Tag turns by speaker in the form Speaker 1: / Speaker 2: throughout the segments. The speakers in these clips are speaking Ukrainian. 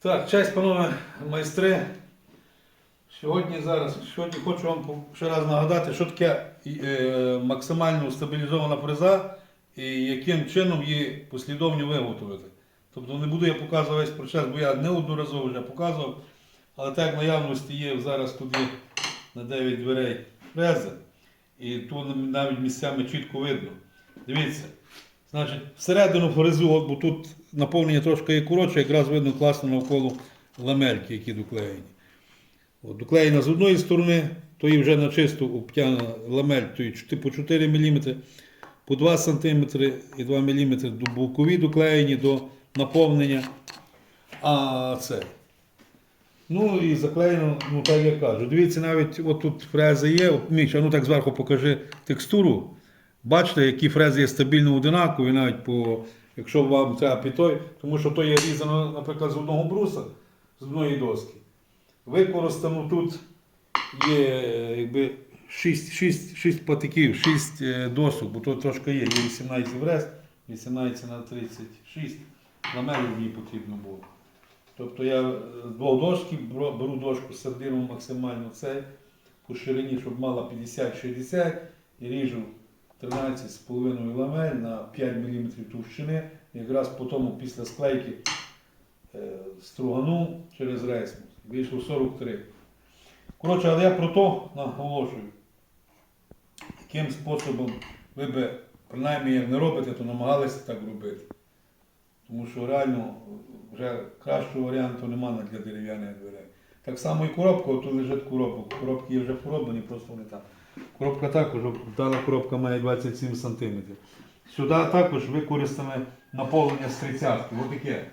Speaker 1: Так, честь, панове майстри. Сьогодні зараз, сьогодні хочу вам ще раз нагадати, що таке е, максимально стабілізована фреза і яким чином її послідовно виготовити. Тобто не буду я показувати весь процес, бо я неодноразово вже показував. Але так в наявності є зараз тут на 9 дверей фреза, і тут навіть місцями чітко видно. Дивіться, значить, всередину фрезу, бо тут наповнення трошки є коротше, якраз видно класно навколо ламельки, які доклеєні. От, доклеєна з одної сторони, то і вже на чисту обтяна ламель, то по 4 мм, по 2 см і 2 мм до бокові доклеєні до наповнення. А це. Ну і заклеєно, ну так я кажу. Дивіться, навіть от тут фрези є. Міч, ну так зверху покажи текстуру. Бачите, які фрези є стабільно одинакові, навіть по, якщо вам треба під той, тому що то є різано, наприклад, з одного бруса, з одної доски. Використано тут є е, якби 6, 6, 6 патиків, 6 е, досок, бо тут трошки є. Є 18 врест, 18 на 36. Ламелів мені потрібно було. Тобто я е, з двох дошків беру дошку з середину максимально це по ширині, щоб мала 50-60 і ріжу 13,5 ламель на 5 мм товщини. Якраз по тому після склейки е, стругану через рейсмус. Вийшло 43. Коротше, але я про то наголошую. Яким способом ви би, принаймні, як не робите, то намагалися так робити. Тому що реально вже кращого варіанту немає для дерев'яних дверей. Так само і коробка, тут лежить коробка. Коробки є вже пороблені, просто вони там. Коробка також, дана коробка має 27 см. Сюди також використане наповнення з 30 Отаке.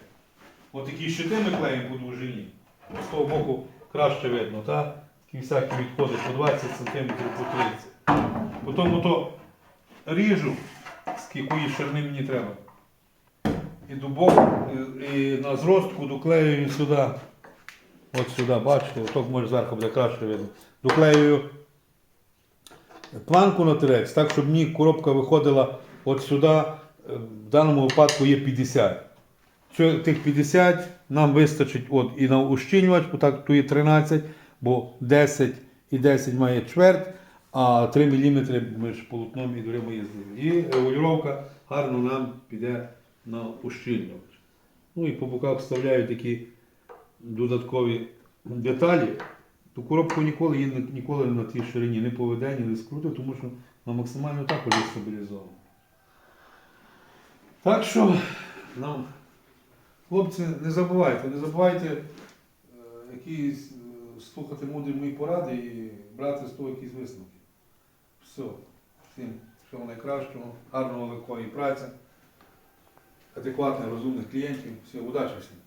Speaker 1: Отакі щити ми клеїмо по довжині. З того боку краще видно, так? Такі всякі відходи по 20 см, по 30 Потім ото ріжу, з якої ширини мені треба. І дубок, і, і на зростку доклеюю сюди. От сюди, бачите, отак може зверху буде краще видно. Доклеюю планку на тирець, так, щоб мені коробка виходила от сюди, е, в даному випадку є 50. Цю- Тих 50 нам вистачить от і на ущільнювач, так тут є 13, бо 10 і 10 має чверть, а 3 мм між полотном і дверима їздили. І регулювання гарно нам піде на ущільнювач. Ну і по боках вставляю такі додаткові деталі. Ту коробку ніколи, її ніколи на тій ширині не поведені, не скрутив, тому що вона максимально також стабілізована. Так що нам, хлопці, не забувайте, не забувайте е, якісь е, слухати мудрі мої поради і брати з того якісь висновки. Все. Всім всього найкращого, гарного легкої праці, адекватних, розумних клієнтів. Всього удачі всім.